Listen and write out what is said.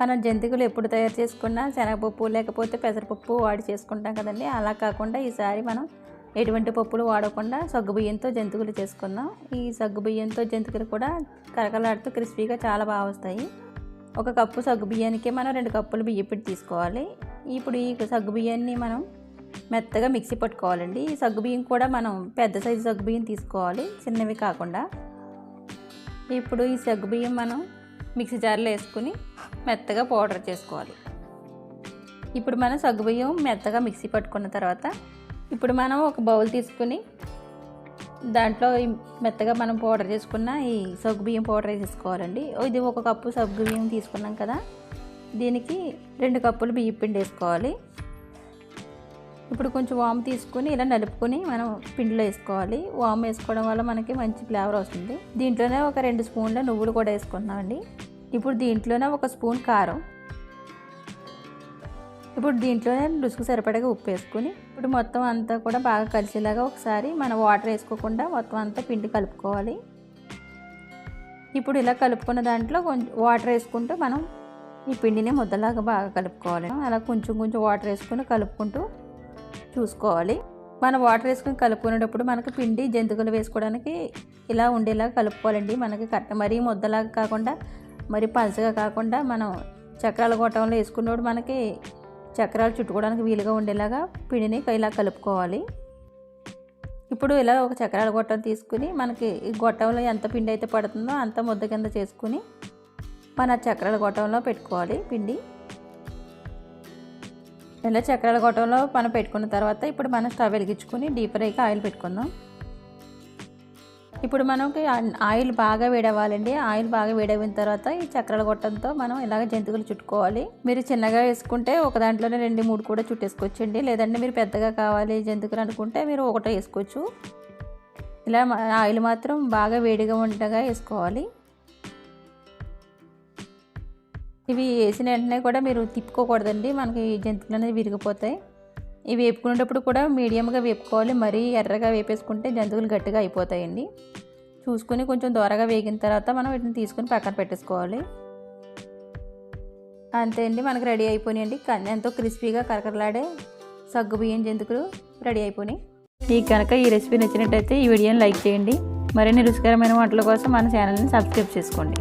మనం జంతికలు ఎప్పుడు తయారు చేసుకున్నా శనగపప్పు లేకపోతే పెసరపప్పు వాడి చేసుకుంటాం కదండి. అలా కాకుండా ఈసారి మనం ఎటువంటి పప్పులు వాడకుండా సగ్గుబియ్యంతో జంతికలు చేసుకుందాం. ఈ సగ్గుబియ్యంతో జంతికలు కూడా కరకలాడుతూ క్రిస్పీగా చాలా బాగా వస్తాయి. ఒక కప్పు సగ్గుబియ్యానికి మనం రెండు కప్పులు బియ్యపిండి తీసుకోవాలి. ఇప్పుడు ఈ సగ్గుబియ్యాన్ని మనం మెత్తగా మిక్సీ పట్టుకోవాలండి. ఈ సగ్గుబియ్యం కూడా మనం పెద్ద సైజు సగ్గుబియ్యం తీసుకోవాలి చిన్నవి కాకుండా. ఇప్పుడు ఈ సగ్గుబియ్యం మనం మిక్సీ జార్లో వేసుకుని మెత్తగా పౌడర్ చేసుకోవాలి. ఇప్పుడు మనం సగ్గుబియ్యం మెత్తగా మిక్సీ పట్టుకున్న తర్వాత ఇప్పుడు మనం ఒక బౌల్ తీసుకుని దాంట్లో మెత్తగా మనం పౌడర్ చేసుకున్న ఈ సగ్గుబియ్యం పౌడర్ వేసేసుకోవాలండి. ఇది ఒక కప్పు సగ్గుబియ్యం తీసుకున్నాం కదా. దీనికి రెండు కప్పులు బియ్యం పిండి వేసుకోవాలి. ఇప్పుడు కొంచెం వాము తీసుకుని ఇలా నలుపుకొని మనం పిండిలో వేసుకోవాలి. వాము వేసుకోవడం వల్ల మనకి మంచి ఫ్లేవర్ వస్తుంది. దీంట్లోనే ఒక రెండు స్పూన్ల నువ్వులు కూడా వేసుకున్నామండి ఇప్పుడు దీంట్లోనే ఒక స్పూన్ కారం. ఇప్పుడు దీంట్లోనే రుసుకు సరిపడగా ఉప్పు వేసుకుని ఇప్పుడు మొత్తం అంతా కూడా బాగా కలిసేలాగా ఒకసారి మనం వాటర్ వేసుకోకుండా మొత్తం అంతా పిండి కలుపుకోవాలి. ఇప్పుడు ఇలా కలుపుకున్న దాంట్లో కొంచెం వాటర్ వేసుకుంటూ మనం ఈ పిండిని ముద్దలాగా బాగా కలుపుకోవాలి. అలా కొంచెం కొంచెం వాటర్ వేసుకుని కలుపుకుంటూ చూసుకోవాలి. మనం వాటర్ వేసుకుని కలుపుకునేటప్పుడు మనకి పిండి జంతువులు వేసుకోవడానికి ఇలా ఉండేలాగా కలుపుకోవాలండి. మనకి కట్ట మరీ ముద్దలాగా కాకుండా మరి పలసగా కాకుండా మనం చక్రాల గొట్టంలో వేసుకున్నప్పుడు మనకి చక్రాలు చుట్టుకోవడానికి వీలుగా ఉండేలాగా పిండిని ఇలా కలుపుకోవాలి. ఇప్పుడు ఇలా ఒక చక్రాల గొట్టం తీసుకుని మనకి ఈ గొట్టంలో ఎంత పిండి అయితే పడుతుందో అంత ముద్ద కింద చేసుకుని మన చక్రాల గొట్టంలో పెట్టుకోవాలి పిండి. ఇలా చక్రాల గొట్టంలో మనం పెట్టుకున్న తర్వాత ఇప్పుడు మనం స్టవ్ వెలిగించుకుని డీప్ ఫ్రైకి ఆయిల్ పెట్టుకుందాం. ఇప్పుడు మనకి ఆయిల్ బాగా వేడవ్వాలండి. ఆయిల్ బాగా వేడవిన తర్వాత ఈ చక్రాల గొట్టంతో మనం ఇలాగ జంతువులు చుట్టుకోవాలి. మీరు చిన్నగా వేసుకుంటే ఒక దాంట్లోనే రెండు మూడు కూడా చుట్టేసుకోవచ్చండి. లేదంటే మీరు పెద్దగా కావాలి జంతువులు అనుకుంటే మీరు ఒకటే వేసుకోవచ్చు. ఇలా ఆయిల్ మాత్రం బాగా వేడిగా ఉండగా వేసుకోవాలి. ఇవి వేసిన వెంటనే కూడా మీరు తిప్పుకోకూడదండి. మనకి జంతువులు అనేది విరిగిపోతాయి. ఇవి వేపుకునేటప్పుడు కూడా మీడియంగా వేపుకోవాలి. మరీ ఎర్రగా వేపేసుకుంటే జంతువులు గట్టిగా అయిపోతాయండి. చూసుకుని కొంచెం దూరగా వేగిన తర్వాత మనం వీటిని తీసుకుని పక్కన పెట్టేసుకోవాలి. అంతే అండి. మనకు రెడీ అయిపోయినాయండి. ఎంతో క్రిస్పీగా కరకరలాడే సగ్గు బియ్యం జంతుకులు రెడీ అయిపోయినాయి. మీకు కనుక ఈ రెసిపీ నచ్చినట్టయితే ఈ వీడియోని లైక్ చేయండి. మరిన్ని రుచికరమైన వంటల కోసం మన ఛానల్ని సబ్స్క్రైబ్ చేసుకోండి.